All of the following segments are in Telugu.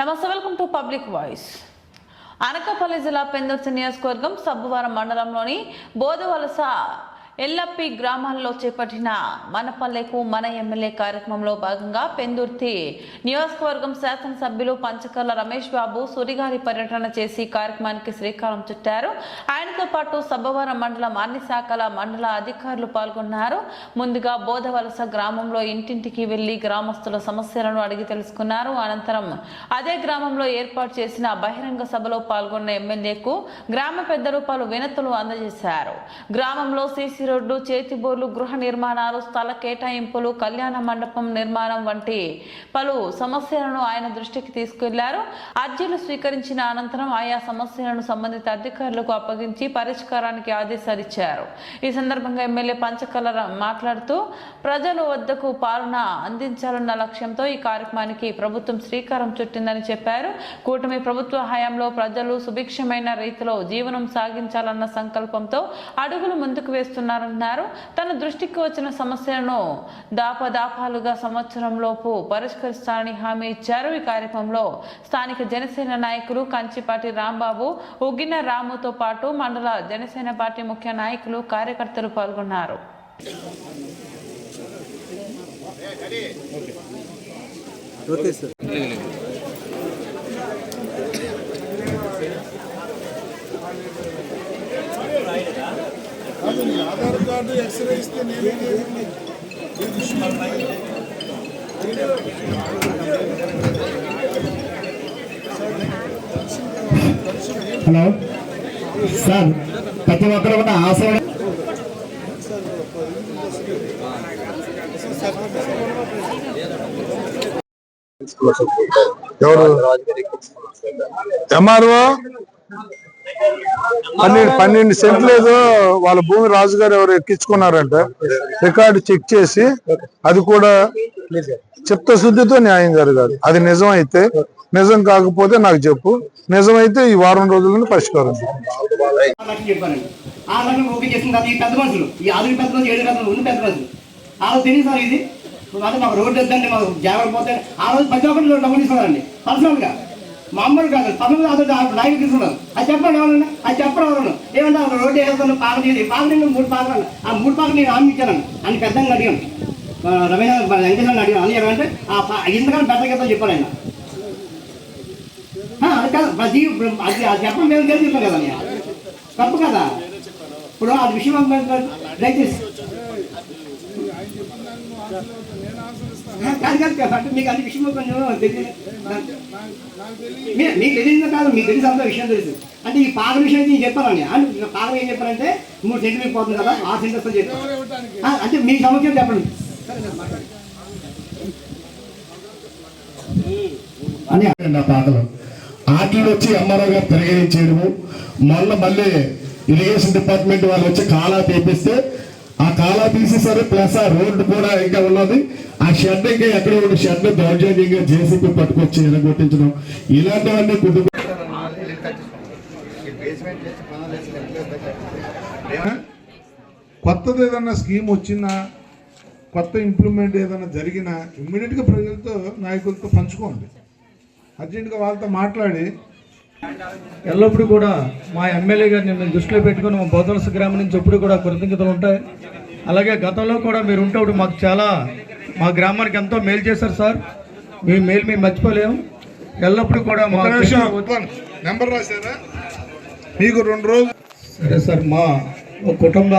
నమస్తే welcome to public voice. Anakapalli జిల్లా పెందుర్తి నియోజకవర్గం సబ్బువారం మండలంలోని బోధవలస ఎల్లప్పి గ్రామాల్లో చేపట్టిన మన పల్లెకు మన ఎమ్మెల్యే కార్యక్రమంలో భాగంగా పెందుర్తి నియోజకవర్గం శాసనసభ్యులు పంచకర్ల రమేష్ బాబు సురిగారి పర్యటన చేసి కార్యక్రమానికి శ్రీకారం చుట్టారు. ఆయనతో పాటు సబ్బవరం మండలం అన్ని శాఖల మండల అధికారులు పాల్గొన్నారు. ముందుగా బోధవలస గ్రామంలో ఇంటింటికి వెళ్ళి గ్రామస్తుల సమస్యలను అడిగి తెలుసుకున్నారు. అనంతరం అదే గ్రామంలో ఏర్పాటు చేసిన బహిరంగ సభలో పాల్గొన్న ఎమ్మెల్యేకు గ్రామ పెద్దలు పలు వినతులు అందజేశారు. గ్రామంలో సీసీ రోడ్డు చేతిబోర్లు గృహ నిర్మాణాలు స్థల కేటాయింపులు కళ్యాణ మండపం నిర్మాణం వంటి పలు సమస్యలను ఆయన దృష్టికి తీసుకెళ్ళారు. అర్జీలు స్వీకరించిన అనంతరం ఆయా సమస్యలను సంబంధిత అధికారులకు అప్పగించి పరిష్కారానికి ఆదేశాలు ఇచ్చారు ఈ సందర్భంగా ఎమ్మెల్యే పంచకల మాట్లాడుతూ ప్రజల వద్దకు పాలన అందించాలన్న లక్ష్యంతో ఈ కార్యక్రమానికి ప్రభుత్వం శ్రీకారం చుట్టిందని చెప్పారు. కూటమి ప్రభుత్వ హయాంలో ప్రజలు సుభిక్షమైన రీతిలో జీవనం సాగించాలన్న సంకల్పంతో అడుగులు ముందుకు వేస్తున్నారన్నారు తన దృష్టికి వచ్చిన సమస్యలను దాపదాపాలుగా సంవత్సరంలోపు పరిష్కరిస్తారని హామీ ఇచ్చారు. ఈ కార్యక్రమంలో స్థానిక జనసేన నాయకులు కంచిపాటి రాంబాబు ఉగ్గిన రాముతో పాటు మండల జనసేన పార్టీ ముఖ్య నాయకులు కార్యకర్తలు పాల్గొన్నారు. Okay sir. కాదు నీ ఆధార్ కార్డు ఎక్స్రే ఇస్తే నేనే హలో. సార్ ప్రతి ఒక్కరు కూడా ఆశయం ఎవరు? ఎంఆర్ఓ? పన్నెండు పన్నెండు సెంట్లు ఏదో వాళ్ళ భూమి రాజుగారు ఎవరు ఎక్కించుకున్నారంట రికార్డు చెక్ చేసి అది కూడా చిత్తశుద్ధితో న్యాయం జరగాలి. అది నిజం అయితే నిజం కాకపోతే నాకు చెప్పు. నిజమైతే ఈ వారం రోజులను పరిష్కారం. చేయి. ఆ లక్షలు పెద్ద ఇది మాకు రోడ్డు వద్దండి మాకు జాగ్రత్త పోతే ఆ రోజు ప్రతి ఒక్కరు డబ్బులు తీసుకున్నారండి పర్సనల్గా. మామూలు కాదు పర్సనల్ అదే నాయకు తీసుకున్నాను అది చెప్పండి ఎవరన్నా? అది చెప్పడం ఎవరన్నా? ఏమన్నా రోడ్డు వేస్తాను పాక తీసి పాక తీసి మూడు పాకలు ఆ మూడు పాకలు నేను హామీ అని పెద్దంగా అడిగాను. ఆ, రమేష్ వెంకటేశ్వర అడిగాను. అని ఏమంటే ఆ పా- ఇంతకన్నా పెద్ద గీతం చెప్పాను ఆయన. అది కాదు ప్రతి అది అది చెప్పడం మేము తెలిసి చెప్పాం కదా తప్పు కదా? ఇప్పుడు అది విషయం దయచేసి. అంటే మీకు అది విషయం కొంచెం తెలియదు. మీకు తెలియదు కాదు మీకు తెలిసి అంత విషయం తెలుసు అంటే ఈ పాక విషయం నేను చెప్పానండి అంటే పాక ఏం చెప్పారంటే మూడు సెంటర్ పోతుంది కదా ఆ సెంటర్స్ చెప్పాను. అంటే మీ సమస్య చెప్పండి? అని నా పాటలు. ఆటలు వచ్చి ఎంఆర్ఓ గారు తిరగేయించేయడము మొన్న మళ్ళీ ఇరిగేషన్ డిపార్ట్మెంట్ వాళ్ళు వచ్చి కాలా తీపిస్తే ఆ కాలా తీసేసారు. ప్లస్ ఆ రోడ్డు కూడా ఇంకా ఉన్నది. ఆ షెడ్ ఇంకా ఎక్కడ ఉన్న షెడ్ దౌర్జన్యంగా జేసీపీ పట్టుకొచ్చి ఎరగొట్టించడం. ఇలాంటివన్నీ కుటుంబ కొత్తది ఏదన్నా స్కీమ్ వచ్చినా కొత్త ఇంప్లిమెంట్ ఏదైనా జరిగినా ఇమ్మీడియట్గా ప్రజలతో నాయకులతో పంచుకోండి. అర్జెంటుగా వాళ్ళతో మాట్లాడి ఎల్లప్పుడూ కూడా మా ఎమ్మెల్యే గారిని మేము దృష్టిలో పెట్టుకుని మా బోధనస గ్రామం నుంచి ఎప్పుడు కూడా కృతజ్ఞతలు ఉంటాయి. అలాగే గతంలో కూడా మీరు ఉంటే మాకు చాలా మా గ్రామానికి ఎంతో మేలు చేశారు సార్. మీ మేలు మేము మర్చిపోలేము. ఎల్లప్పుడూ కూడా మా నెంబర్ రాశారా? మీకు రెండు రోజులు సరే సార్ మా ఒక కుటుంబ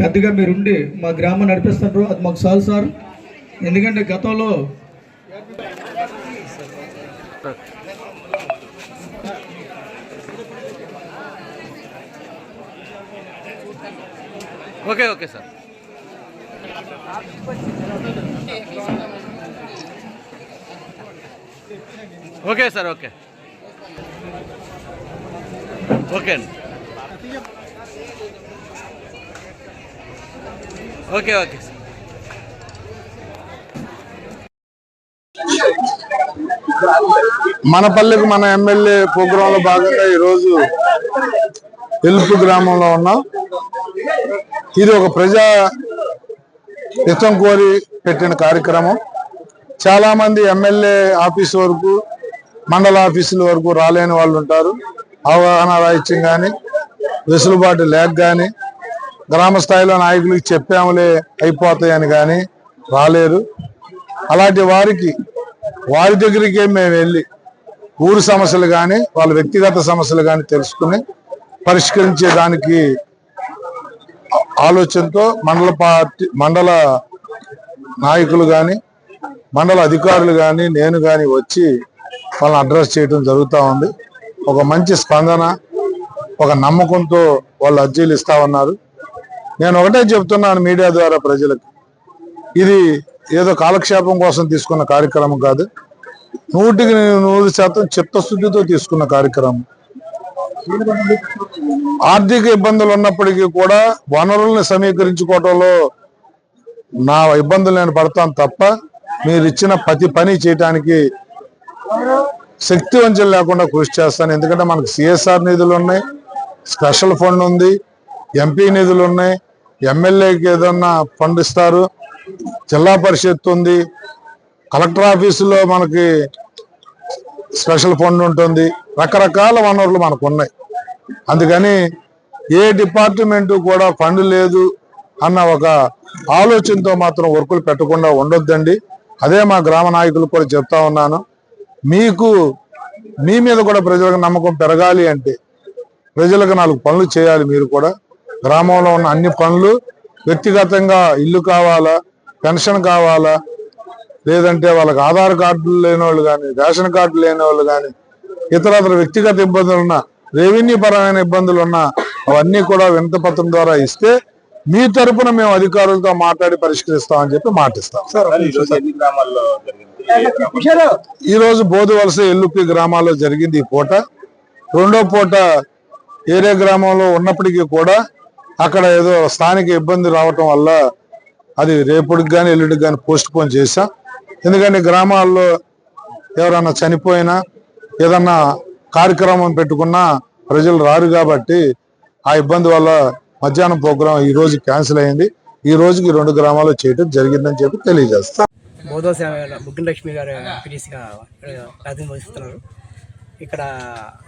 పెద్దగా మీరు ఉండి మా గ్రామం నడిపిస్తున్నారు. అది మాకు చాలు సార్. ఎందుకంటే గతంలో okay okay sir. Okay sir okay. Okay అండి. Okay okay sir. మన పల్లెకు మన ఎమ్మెల్యే ప్రోగ్రాంలో భాగంగా ఈరోజు ఎలుపు గ్రామంలో ఉన్నాం. ఇది ఒక ప్రజా హితం కోరి పెట్టిన కార్యక్రమం. చాలామంది ఎమ్మెల్యే ఆఫీస్ వరకు మండల ఆఫీసుల వరకు రాలేని వాళ్ళు ఉంటారు. అవగాహన రాహిత్యం కానీ వెసులుబాటు లేక కానీ గ్రామ స్థాయిలో నాయకులకి చెప్పాములే అయిపోతాయని కానీ రాలేరు. అలాంటి వారికి వారి దగ్గరికే మేము వెళ్ళి ఊరు సమస్యలు కానీ వాళ్ళ వ్యక్తిగత సమస్యలు కానీ తెలుసుకుని పరిష్కరించే దానికి ఆలోచనతో మండల పార్టీ మండల నాయకులు కానీ మండల అధికారులు కానీ నేను కానీ వచ్చి వాళ్ళని అడ్రస్ చేయడం జరుగుతూ ఉంది. ఒక మంచి స్పందన ఒక నమ్మకంతో వాళ్ళు అర్జీలు ఇస్తా ఉన్నారు. నేను ఒకటే చెప్తున్నాను మీడియా ద్వారా ప్రజలకు. ఇది ఏదో కాలక్షేపం కోసం తీసుకున్న కార్యక్రమం కాదు. నూటికి నూరు శాతం చిత్తశుద్ధితో తీసుకున్న కార్యక్రమం. ఆర్థిక ఇబ్బందులు ఉన్నప్పటికీ కూడా వనరుల్ని సమీకరించుకోవటంలో నా ఇబ్బందులు నేను పడతాను తప్ప మీరు ఇచ్చిన ప్రతి పని చేయటానికి శక్తి వంచన లేకుండా కృషి చేస్తాను. ఎందుకంటే మనకు సిఎస్ఆర్ నిధులు ఉన్నాయి స్పెషల్ ఫండ్ ఉంది ఎంపీ నిధులు ఉన్నాయి ఎమ్మెల్యేకి ఏదన్నా ఫండ్ ఇస్తారు జిల్లా పరిషత్ ఉంది కలెక్టర్ ఆఫీసులో మనకి స్పెషల్ ఫండ్ ఉంటుంది రకరకాల వనరులు మనకు ఉన్నాయి అందుకని ఏ డిపార్ట్మెంటు కూడా ఫండ్ లేదు అన్న ఒక ఆలోచనతో మాత్రం వర్కులు పెట్టకుండా ఉండొద్దండి. అదే మా గ్రామ నాయకులు కూడా చెప్తా ఉన్నాను. మీకు మీ మీద కూడా ప్రజలకు నమ్మకం పెరగాలి అంటే ప్రజలకు నాలుగు పనులు చేయాలి మీరు కూడా. గ్రామంలో ఉన్న అన్ని పనులు వ్యక్తిగతంగా ఇల్లు కావాలా పెన్షన్ కావాలా లేదంటే వాళ్ళకి ఆధార్ కార్డులు లేని వాళ్ళు కానీ రేషన్ కార్డులు లేని వాళ్ళు కానీ ఇతర వ్యక్తిగత ఇబ్బందులు ఉన్న రెవెన్యూ పరమైన ఇబ్బందులు ఉన్న అవన్నీ కూడా వినతి పత్రం ద్వారా ఇస్తే మీ తరపున మేము అధికారులతో మాట్లాడి పరిష్కరిస్తామని చెప్పి మాటిస్తాం. ఈ రోజు బోధు వలస ఎల్లుపి గ్రామాల్లో జరిగింది ఈ పూట. రెండో పూట ఏరే గ్రామంలో ఉన్నప్పటికీ కూడా అక్కడ ఏదో స్థానిక ఇబ్బంది రావటం వల్ల అది రేపుడికి కానీ ఎల్లుడికి కానీ పోస్ట్ పోన్ చేశాం. ఎందుకంటే గ్రామాల్లో ఎవరన్నా చనిపోయినా ఏదన్నా కార్యక్రమం పెట్టుకున్నా ప్రజలు రారు కాబట్టి ఆ ఇబ్బంది వల్ల మధ్యాహ్నం ప్రోగ్రాం ఈ రోజు క్యాన్సిల్ అయింది. ఈ రోజుకి రెండు గ్రామాల్లో చేయడం జరిగిందని చెప్పి తెలియజేస్తాం. బోధో బుగ్గిన లక్ష్మి గారు పిటిసిగా ప్రాతినిధ్యం వహిస్తున్నారు. ఇక్కడ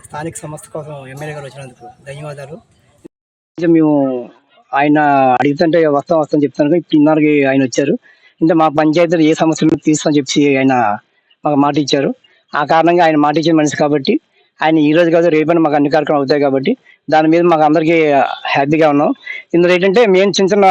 స్థానిక సంస్థ కోసం ఎమ్మెల్యే గారు వచ్చినందుకు ధన్యవాదాలు. మేము ఆయన అడుగుతుంటే వస్తాం వస్తాం చెప్తాను ఇప్పుడు ఆయన వచ్చారు. అంటే మా పంచాయతీలో ఏ సమస్యలు తీస్తామని చెప్పి ఆయన మాకు మాట ఇచ్చారు. ఆ కారణంగా ఆయన మాట ఇచ్చిన మనిషి కాబట్టి ఆయన ఈ రోజు కాదు రేపైనా మాకు అన్ని కార్యక్రమాలు అవుతాయి కాబట్టి దాని మీద మాకు అందరికీ హ్యాపీగా ఉన్నాం. ఇందులో ఏంటంటే మేము చిన్న చిన్న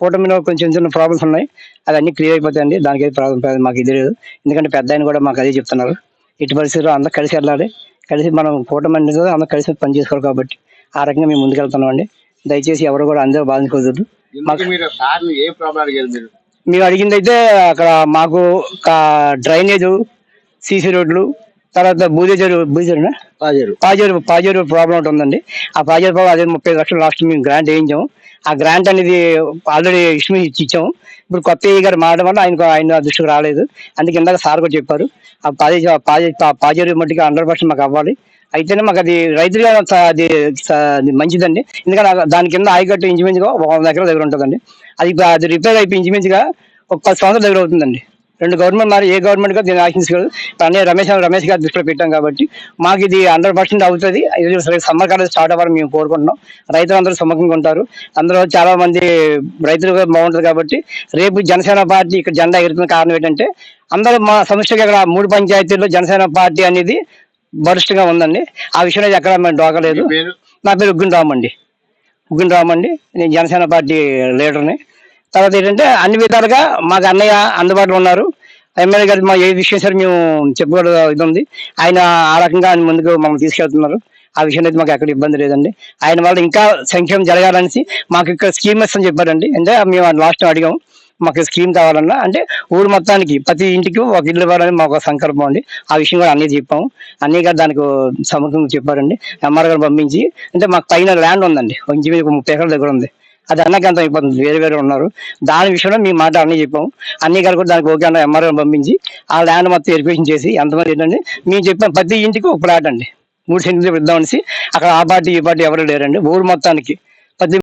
కూటమిలో కొంచెం చిన్న చిన్న ప్రాబ్లమ్స్ ఉన్నాయి. అది అన్ని క్లియర్ అయిపోతాయండి. దానికి అయితే ప్రాబ్లం మాకు ఇది లేదు. ఎందుకంటే పెద్ద ఆయన కూడా మాకు అదే చెప్తున్నారు. ఇటు పరిస్థితుల్లో అందరూ కలిసి వెళ్ళాలి. కలిసి మనం కూటమి అనేది అందరూ కలిసి పని చేసుకోవాలి కాబట్టి ఆ రకంగా మేము ముందుకెళ్తున్నాం అండి. దయచేసి ఎవరు కూడా అందరూ బాధించుకోవద్దు మేము అడిగింది అయితే అక్కడ మాకు డ్రైనేజ్ సీసీ రోడ్లు తర్వాత బూదేజరు బూదేజరునా పాజరు. పాజేరు పాజేరు ప్రాబ్లం ఒకటి ఉందండి. ఆ పాజేరు ప్రాబ్లం అదే ముప్పై లక్షలు లాస్ట్ మేము గ్రాంట్ వేయించాము. ఆ గ్రాంట్ అనేది ఆల్రెడీ ఇచ్చి ఇచ్చాము. ఇప్పుడు కొత్త గారు మారడం వల్ల ఆయనకు ఆయన దృష్టికి రాలేదు. అందుకే ఇందాక సార్ కూడా చెప్పారు. ఆ పాజే పాజే పాజేరు మట్టికి హండ్రెడ్ పర్సెంట్ మాకు అవ్వాలి. అయితేనే మాకు అది రైతులుగా అది మంచిదండి. ఎందుకంటే దాని కింద ఆయకట్టు ఇంచుమించుగా ఒక వంద ఎకరాల దగ్గర ఉంటుందండి. అది అది రిపేర్ అయిపోయి ఇంచుమించుగా ఒక పది సంవత్సరాల దగ్గర అవుతుందండి. రెండు గవర్నమెంట్ మరి ఏ గవర్నమెంట్గా దీన్ని ఆశించగలదు అన్నీ రమేష్ రమేష్ గారి దృష్టిలో పెట్టాం కాబట్టి మాకు ఇది హండ్రెడ్ పర్సెంట్ అవుతుంది. ఇది సరే సమ్మర్ కాలేజ్ స్టార్ట్ అవ్వాలని మేము కోరుకుంటున్నాం. రైతులందరూ సుముఖంగా ఉంటారు. అందులో చాలా మంది రైతులు కూడా బాగుంటుంది కాబట్టి రేపు జనసేన పార్టీ ఇక్కడ జెండా ఎగురుతున్న కారణం ఏంటంటే అందరూ మా సమస్యగా ఇక్కడ మూడు పంచాయతీల్లో జనసేన పార్టీ అనేది బలిష్టంగా ఉందండి. ఆ విషయంలో ఎక్కడ మేము డోకలేదు. నా పేరు? ఉగ్గుని రామ్ అండి ఉగ్గుని రామ్ అండి నేను జనసేన పార్టీ లీడర్ని. తర్వాత ఏంటంటే అన్ని విధాలుగా మాకు అన్నయ్య అందుబాటులో ఉన్నారు. ఎమ్మెల్యే గారు మా ఏ విషయం సరే మేము చెప్పుకోవడం ఇది ఉంది. ఆయన ఆ రకంగా ఆయన ముందుకు మమ్మల్ని తీసుకెళ్తున్నారు. ఆ విషయం అయితే మాకు ఎక్కడ ఇబ్బంది లేదండి. ఆయన వల్ల ఇంకా సంక్షేమం జరగాలనేసి మాకు ఇక్కడ స్కీమ్ అని చెప్పారండి. అంటే మేము లాస్ట్ అడిగాము. మాకు స్కీమ్ కావాలన్నా అంటే ఊరు మొత్తానికి ప్రతి ఇంటికి ఒక ఇల్లు ఇవ్వాలని మాకు ఒక సంకల్పం అండి. ఆ విషయం కూడా అన్నీ చెప్పాము. అన్నీ గారు దానికి సముఖంగా చెప్పారండి. ఎంఆర్ గారు పంపించి అంటే మాకు పైన ల్యాండ్ ఉందండి. ఇంటి మీద ఒక ముప్పై ఎకరాల దగ్గర ఉంది. అది అన్నకి అంత అయిపోతుంది. వేరే వేరే ఉన్నారు. దాని విషయంలో మీ మాట అన్నీ చెప్పాము. అన్ని గారు కూడా దానికి ఓకే అన్న ఎంఆర్ఓ పంపించి ఆ ల్యాండ్ మొత్తం వెరిఫికేషన్ చేసి ఎంతమంది ఏంటంటే మేము చెప్పాం ప్రతి ఇంటికి ఒక ప్లాట్ అండి. మూడు సెంట్లు ఇద్దామనేసి అక్కడ ఆ పార్టీ ఈ పార్టీ ఎవరు లేరండి. ఊరు మొత్తానికి ప్రతి